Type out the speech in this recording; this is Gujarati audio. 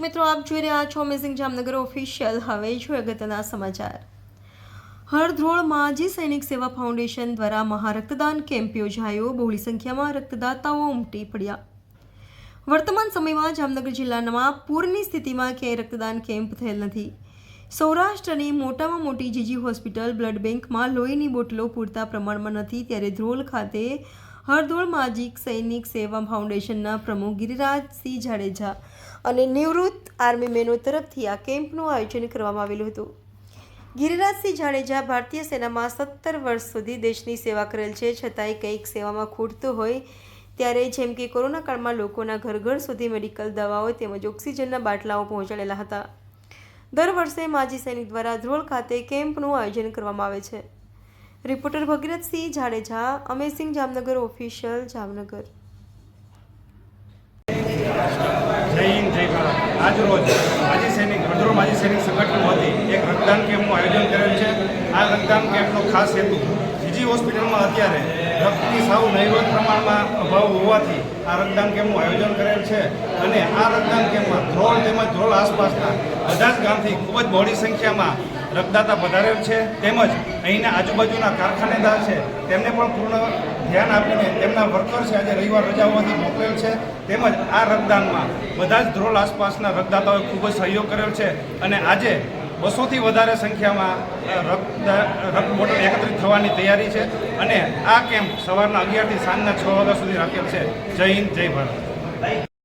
મિત્રો, આપ જોઈ રહ્યા છો અમેઝિંગ જામનગર ઓફિશિયલ હવે જોઈએ અગત્યના સમાચાર. હરધ્રોળ માજી સૈનિક સેવા ફાઉન્ડેશન દ્વારા મહારક્તદાન કેમ્પ યોજાયો. બહોળી સંખ્યામાં રક્તદાતાઓ ઉમટી પડ્યા. વર્તમાન સમયમાં જામનગર જિલ્લામાં પૂરની સ્થિતિમાં ક્યાંય રક્તદાન કેમ્પ થયેલ નથી. સૌરાષ્ટ્રની મોટામાં મોટી જીજી હોસ્પિટલ બ્લડ બેંકમાં લોહીની બોટલો પૂરતા પ્રમાણમાં નથી. ત્યારે ધ્રોલ ખાતે હરધોળ માજીક સૈનિક સેવા ફાઉન્ડેશનના પ્રમુખ ગિરિરાજસિંહ જાડેજા અને નિવૃત્ત આર્મી મેનો તરફથી આ કેમ્પનું આયોજન કરવામાં આવેલું હતું. ગિરિરાજસિંહ જાડેજા ભારતીય સેનામાં સત્તર વર્ષ સુધી દેશની સેવા કરેલ છે. છતાંય કંઈક સેવામાં ખૂટતું હોય ત્યારે જેમ કે કોરોના કાળમાં લોકોના ઘર ઘર સુધી મેડિકલ દવાઓ તેમજ ઓક્સિજનના બાટલાઓ પહોંચાડેલા હતા. દર વર્ષે માજી સૈનિક દ્વારા ધ્રોળ ખાતે કેમ્પનું આયોજન કરવામાં આવે છે. Reporter Bhagirathsinh Jadeja amazing Jamnagar official Jamnagar. Jai Hind, Jai Bharat. આજ રોજ માજી સૈનિક ભદ્રો માજી સૈનિક સંગઠન વતી એક રક્તદાન કેમ્પનું આયોજન કરેલ છે. આ રક્તદાન કેમ્પનો ખાસ હેતુ જીજી હોસ્પિટલમાં અત્યારે રક્તની સાવ નહીવત પ્રમાણમાં અભાવ હોવાથી આ રક્તદાન કેમ્પનું આયોજન કરેલ છે. અને આ રક્તદાન કેમ્પમાં ધ્રોળ તેમજ ધ્રોળ આસપાસના બધા જ ગામથી ખૂબ જ બહોળી સંખ્યામાં રક્તદાતા પધારેલ છે. તેમજ અહીંના આજુબાજુના કારખાનેદાર છે. તેમને પણ પૂર્ણ ધ્યાન આપીને તેમના વર્કર છે, આજે રવિવાર રજા હોવાથી મોકલેલ છે. તેમજ આ રક્તદાનમાં બધા જ ધ્રોલ આસપાસના રક્તદાતાઓએ ખૂબ જ સહયોગ કરેલ છે અને આજે બસોથી વધારે સંખ્યામાં રક્ત બોટલ એકત્રિત થવાની તૈયારી છે અને આ કેમ્પ સવારના અગિયારથી સાંજના છ વાગ્યા સુધી રાખેલ છે. જય હિન્દ, જય ભારત.